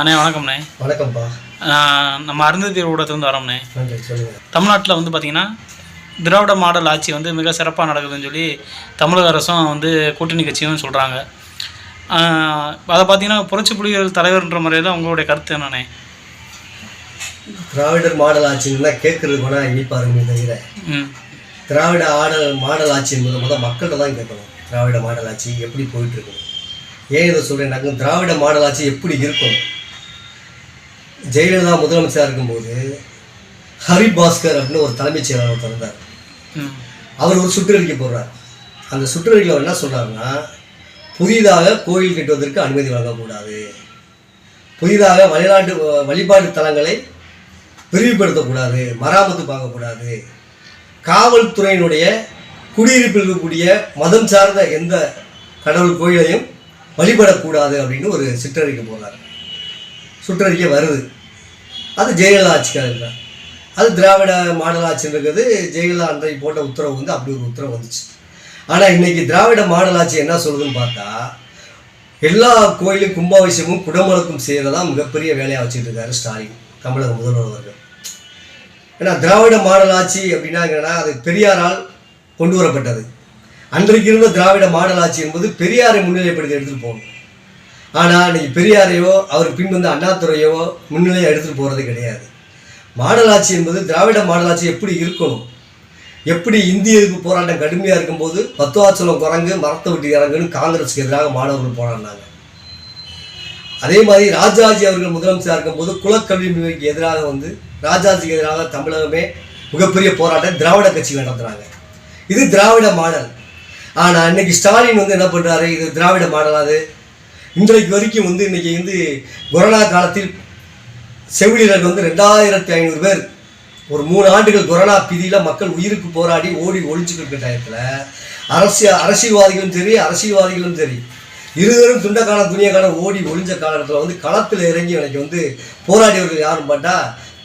அண்ணே வணக்கம்ண்ணே. வணக்கம்ப்பா. நம்ம அருந்ததி ஊடகத்துலேருந்து வரோம்ண்ணே. தமிழ்நாட்டில் வந்து பார்த்திங்கன்னா திராவிட மாடல் ஆட்சி வந்து மிக சிறப்பாக நடக்குதுன்னு சொல்லி தமிழக அரசும் வந்து கூட்டணி கட்சியும் சொல்கிறாங்க அதை பார்த்தீங்கன்னா புரட்சி புலிகள் தலைவர்ன்ற முறையில் உங்களுடைய கருத்து என்னண்ணே? திராவிடர் மாடல் ஆட்சின்னா கேட்கறது கூட இனிப்பாருமே தவிர திராவிட ஆடல் மாடல் ஆட்சி என்பது முதல் மக்கள்கிட்ட தான் கேட்கணும். திராவிட மாடல் ஆட்சி எப்படி போயிட்டு இருக்கணும் ஏன் இதை சொல்கிறேன்னாக்க திராவிட மாடல் ஆட்சி எப்படி இருக்கும்? ஜெயலலிதா முதலமைச்சராக இருக்கும்போது ஹரிபாஸ்கர் அப்படின்னு ஒரு தலைமைச் செயலாளர் திறந்தார் அவர் ஒரு சுற்றறிக்கை போடுறார். அந்த சுற்றறிக்கையில் அவர் என்ன சொல்றாருன்னா புதிதாக கோயில் கட்டுவதற்கு அனுமதி வழங்கக்கூடாது. புதிதாக வழிநாட்டு வழிபாட்டு தலங்களை விரிவுபடுத்தக்கூடாது மராமத்து பார்க்கக்கூடாது. காவல்துறையினுடைய குடியிருப்பில் இருக்கக்கூடிய மதம் சார்ந்த எந்த கடவுள் கோயிலையும் வழிபடக்கூடாது அப்படின்னு ஒரு சிற்றறிக்கை போடுறார். சுற்றறிக்கை வருது. அது ஜெயலலிதா ஆட்சிக்காரர் அது திராவிட மாடல் ஆட்சி இருக்கிறது ஜெயலலிதா அன்றைக்கு போட்ட உத்தரவு வந்து அப்படி ஒரு உத்தரவு வந்துச்சு. ஆனால் இன்னைக்கு திராவிட மாடல் ஆட்சி என்ன சொல்லுதுன்னு பார்த்தா எல்லா கோயிலும் கும்பாபிஷேகமும் குடமுழக்கும் செய்கிறதான் மிகப்பெரிய வேலையாக வச்சுட்டு இருக்காரு ஸ்டாலின் தமிழக முதல்வர் அவர்கள். ஏன்னா திராவிட மாடல் ஆட்சி அப்படின்னா என்னன்னா அது பெரியாரால் கொண்டு வரப்பட்டது. அன்றைக்கு இருந்த திராவிட மாடல் ஆட்சி என்பது பெரியாரை முன்னிலைப்படுத்தி எடுத்துகிட்டு போகணும். ஆனால் இன்னைக்கு பெரியாரையோ அவர் பின் வந்து அண்ணாதுறையோ முன்னிலையை எடுத்துகிட்டு போகிறது கிடையாது. மாடலாட்சி என்பது திராவிட மாடலாட்சி எப்படி இருக்கணும்? எப்படி இந்திய எதிர்ப்பு போராட்டம் கடுமையாக இருக்கும்போது பத்துவாச்சலம் குரங்கு மரத்தை விட்டு இறங்குன்னு காங்கிரஸுக்கு எதிராக மாணவர்கள் போராடினாங்க. அதே மாதிரி ராஜாஜி அவர்கள் முதலமைச்சராக இருக்கும்போது குலக்கல்வி முறைக்கு எதிராக வந்து ராஜாஜிக்கு எதிராக தமிழகமே மிகப்பெரிய போராட்டம் திராவிட கட்சி நடத்துகிறாங்க இது திராவிட மாடல். ஆனால் இன்னைக்கு ஸ்டாலின் வந்து என்ன பண்ணுறாரு இது திராவிட மாடல் அது. இன்றைக்கு வரைக்கும் வந்து இன்றைக்கி வந்து கொரோனா காலத்தில் செவிலியர்கள் வந்து ரெண்டாயிரத்தி ஐநூறு பேர் ஒரு மூணு ஆண்டுகள் கொரோனா பிதியில் மக்கள் உயிருக்கு போராடி ஓடி ஒழிச்சுக்கிட்டு டயத்தில் அரசியல் அரசியல்வாதிகளும் சரி அரசியல்வாதிகளும் சரி இருவரும் துண்டக்கான துணியக்கான ஓடி ஒளிஞ்ச காலத்தில் வந்து களத்தில் இறங்கி எனக்கு வந்து போராடியவர்கள் யாரும் பார்த்தா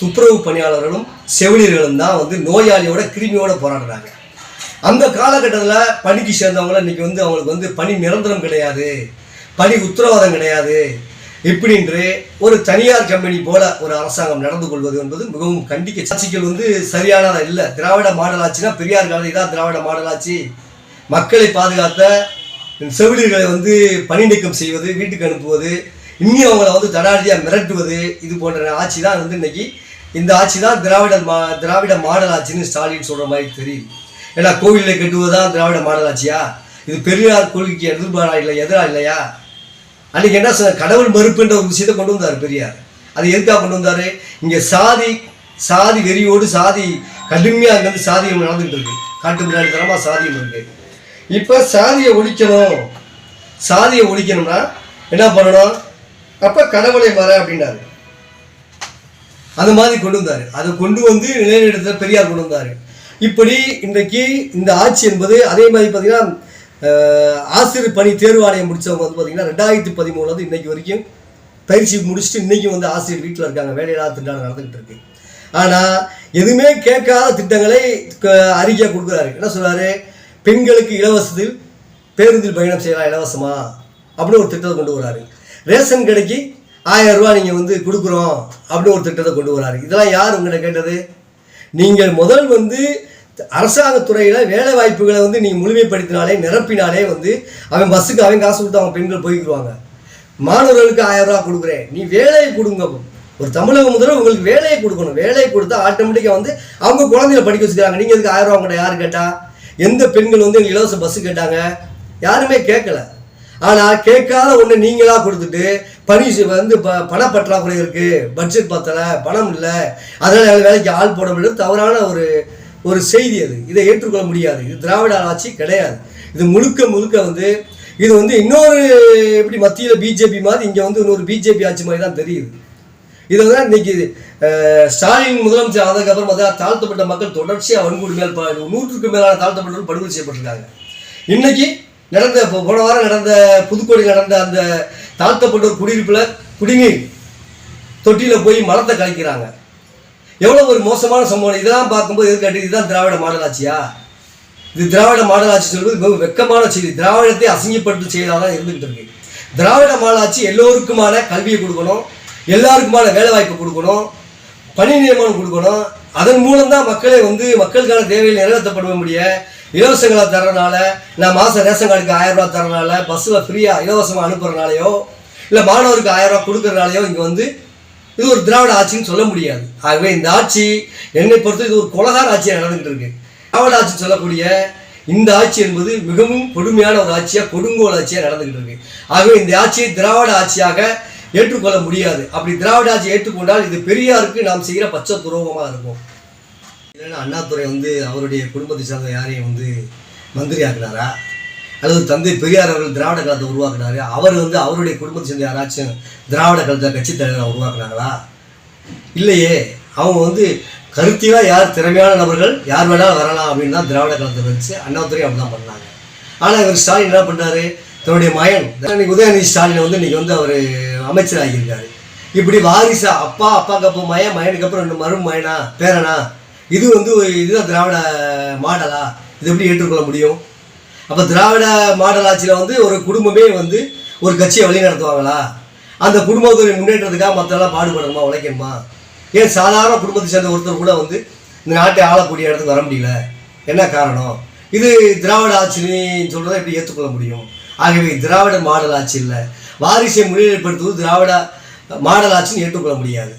துப்புரவு பணியாளர்களும் செவிலியர்களும் தான் வந்து நோயாளியோட கிருமியோட போராடுறாங்க. அந்த காலகட்டத்தில் பணிக்கு சேர்ந்தவங்கள இன்னைக்கு வந்து அவங்களுக்கு வந்து பணி நிரந்தரம் கிடையாது. பணி உத்தரவாதம் கிடையாது. இப்படின்று ஒரு தனியார் கம்பெனி போல ஒரு அரசாங்கம் நடந்து கொள்வது என்பது மிகவும் கண்டிக்க ஆட்சிகள் வந்து சரியானதா இல்லை. திராவிட மாடல் ஆட்சினா பெரியார் காலத்தை தான் திராவிட மாடல் ஆட்சி. மக்களை பாதுகாத்த செவிலியர்களை வந்து பணி நீக்கம் செய்வது வீட்டுக்கு அனுப்புவது இன்னும் அவங்கள வந்து தடாடியாக மிரட்டுவது இது போன்ற ஆட்சி தான் வந்து இன்னைக்கு இந்த ஆட்சி தான் திராவிட மா திராவிட மாடல் ஆட்சின்னு ஸ்டாலின் சொல்கிற மாதிரி தெரியுது. ஏன்னா கோவிலில் கட்டுவது தான் திராவிட மாடல் ஆட்சியா? இது பெரியார் கொள்கைக்கு எதிர்பாரா இல்லை எதிராக இல்லையா? அன்னைக்கு என்ன சொன்ன கடவுள் மறுப்புன்ற ஒரு விஷயத்தை கொண்டு வந்தார் பெரியார். அது எதுக்காக கொண்டு வந்தார்? இங்கே சாதி சாதி வெறியோடு சாதி கடுமையாக அங்கேருந்து சாதியம் நடந்துகிட்டு இருக்கு. காட்டு முன்னாடி தரமாக சாதியம் இருக்கு. இப்போ சாதியை ஒழிக்கணும். சாதியை ஒழிக்கணும்னா என்ன பண்ணணும்? அப்போ கடவுளை வர அப்படின்னாரு. அந்த மாதிரி கொண்டு வந்தார். அதை கொண்டு வந்து நிலைநிறுத்த பெரியார் கொண்டு வந்தார். இப்படி இன்றைக்கு இந்த ஆட்சி என்பது அதே மாதிரி பார்த்தீங்கன்னா ஆசிரியர் பணி தேர்வாணையம் முடிச்சவங்க வந்து பார்த்தீங்கன்னா ரெண்டாயிரத்தி பதிமூணுலேருந்து இன்றைக்கி வரைக்கும் பயிற்சி முடிச்சுட்டு இன்றைக்கும் வந்து ஆசிரியர் வீட்டில் இருக்காங்க. வேலையில்லா திட்டம் நடந்துகிட்டு இருக்கு. ஆனால் எதுவுமே கேட்காத திட்டங்களை க- கொடுக்குறாரு. என்ன சொல்கிறாரு பெண்களுக்கு இலவசத்தில் பேருந்தில் பயணம் செய்யலாம் இலவசமா? அப்படின்னு ஒரு திட்டத்தை கொண்டு வராரு. ரேஷன் கடைக்கு ஆயிரம் ரூபா நீங்கள் வந்து கொடுக்குறோம் அப்படின்னு ஒரு திட்டத்தை கொண்டு வராரு. இதெல்லாம் யார் உங்கள்கிட்ட கேட்டது? நீங்கள் முதல் வந்து அரசாங்க துறையில் வேலை வாய்ப்புகளை வந்து நீங்கள் முழுமைப்படுத்தினாலே நிரப்பினாலே வந்து அவன் பஸ்ஸுக்கு அவன் காசு கொடுத்து அவங்க பெண்கள் போய்க்குருவாங்க. மாணவர்களுக்கு ஆயிரம் ரூபா கொடுக்குறேன். நீ வேலையை கொடுங்க. ஒரு தமிழக முதல்வர் உங்களுக்கு வேலையை கொடுக்கணும். வேலையை கொடுத்தா ஆட்டோமேட்டிக்காக வந்து அவங்க குழந்தைகளை படிக்க வச்சுக்கிறாங்க. நீங்கள் எதுக்கு ஆயிரம் ரூபா கூட யார் கேட்டால் எந்த பெண்கள் வந்து எங்கள் இலவச பஸ்ஸு கேட்டாங்க? யாருமே கேட்கல. ஆனால் கேட்காத ஒன்று நீங்களாக கொடுத்துட்டு பணி வந்து ப பண பற்றாக்குறை இருக்குது பட்ஜெட் பத்தலை பணம் இல்லை. அதனால் வேலைக்கு ஆள் போட முடியாது தவறான ஒரு ஒரு செய்தி அது. இதை ஏற்றுக்கொள்ள முடியாது. இது திராவிட ஆட்சி கிடையாது. இது முழுக்க முழுக்க வந்து இது வந்து இன்னொரு எப்படி மத்தியில் பிஜேபி மாதிரி இங்கே வந்து இன்னொரு பிஜேபி ஆட்சி மாதிரி தான் தெரியுது. இதை தான் இன்னைக்கு ஸ்டாலின் முதலமைச்சர் ஆனதுக்கப்புறம் பார்த்தா தாழ்த்தப்பட்ட மக்கள் தொடர்ச்சியாக வன்கூடு மேல் நூற்றுக்கு மேலான தாழ்த்தப்பட்டவர்கள் படுகொலை செய்யப்பட்டிருக்காங்க. இன்னைக்கு நடந்த போன வாரம் நடந்த புதுக்கோடி நடந்த அந்த தாழ்த்தப்பட்டோர் குடியிருப்பில் குடிநீர் தொட்டியில் போய் மரத்தை கலைக்கிறாங்க எவ்வளோ ஒரு மோசமான சம்பவம்? இதெல்லாம் பார்க்கும்போது எதுக்காட்டி இதுதான் திராவிட மாடலாட்சியா இது திராவிட மாடல் ஆட்சி சொல்வது மிகவும் வெக்கமான செய்தி. திராவிடத்தை அசிங்கப்பட்டு செய்தியாக தான் இருந்துகிட்டு இருக்கு. திராவிட மாடலாட்சி எல்லோருக்குமான கல்வியை கொடுக்கணும் எல்லாருக்குமான வேலை வாய்ப்பு கொடுக்கணும் பணி நியமனம் கொடுக்கணும். அதன் மூலம் தான் மக்களே வந்து மக்களுக்கான தேவையில் நிறைவேற்றப்பட முடிய இலவசங்களை தரனால நான் மாதம் ரேஷன் கார்டுக்கு ஆயிரம் ரூபா தரனால பஸ்ஸில் ஃப்ரீயாக இலவசமாக அனுப்புறனாலையோ இல்லை மாணவருக்கு ஆயிரம் ரூபா கொடுக்கறனாலையோ இங்கே வந்து இது ஒரு திராவிட ஆட்சின்னு சொல்ல முடியாது. ஆகவே இந்த ஆட்சி என்னை பொறுத்து இது ஒரு கொலகார ஆட்சியாக நடந்துகிட்டு இருக்கு. திராவிட ஆட்சி சொல்லக்கூடிய இந்த ஆட்சி என்பது மிகவும் கொடுமையான ஒரு ஆட்சியாக கொடுங்கோல் ஆட்சியாக நடந்துகிட்டு இருக்கு. ஆகவே இந்த ஆட்சியை திராவிட ஆட்சியாக ஏற்றுக்கொள்ள முடியாது. அப்படி திராவிட ஆட்சி ஏற்றுக்கொண்டால் இது பெரியாருக்கு நாம் செய்கிற பச்சை துரோகமாக இருக்கும். இல்லைன்னா அண்ணாதுரை வந்து அவருடைய குடும்பத்தை சார்ந்த யாரையும் வந்து மந்திரி ஆக்குனாரா? அதாவது தந்தை பெரியார் அவர்கள் திராவிட கழகத்தை உருவாக்குனாரு. அவர் வந்து அவருடைய குடும்பத்தை சேர்ந்த யாராச்சும் திராவிட கழகத்தை கட்சி தலைவரை உருவாக்குனாங்களா? இல்லையே. அவங்க வந்து கருத்தியாக யார் திறமையான நபர்கள் யார் வேணாலும் வரலாம் அப்படின்னு தான் திராவிட கழகத்தை வச்சு அண்ணாதுரை அப்படி தான் பண்ணாங்க. ஆனால் இவர் ஸ்டாலின் என்ன பண்ணாரு? தன்னுடைய மயன் இன்னைக்கு உதயநிதி ஸ்டாலின் வந்து இன்னைக்கு வந்து அவர் அமைச்சர் ஆகியிருக்காரு இப்படி வாரிசா அப்பா அப்பாக்கு அப்போ மயன் மயனுக்கு அப்புறம் ரெண்டு மரும் மயனா பேரனா? இது வந்து இதுதான் திராவிட மாடலா? இது எப்படி ஏற்றுக்கொள்ள முடியும்? அப்போ திராவிட மாடல் ஆட்சியில் வந்து ஒரு குடும்பமே வந்து ஒரு கட்சியை வழி நடத்துவாங்களா அந்த குடும்பத்துடைய முன்னேற்றத்துக்காக மற்றெல்லாம் பாடுபடணுமா உழைக்கணுமா? ஏன் சாதாரண குடும்பத்தை சேர்ந்த ஒருத்தர் கூட வந்து இந்த நாட்டை ஆளக்கூடிய இடத்துக்கு வர முடியல? என்ன காரணம்? இது திராவிட ஆட்சின்னு சொல்கிறத எப்படி ஏற்றுக்கொள்ள முடியும்? ஆகவே திராவிட மாடல் ஆட்சி இல்லை. வாரிசை முன்னிலைப்படுத்துவது திராவிட மாடல் ஆட்சின்னு ஏற்றுக்கொள்ள முடியாது.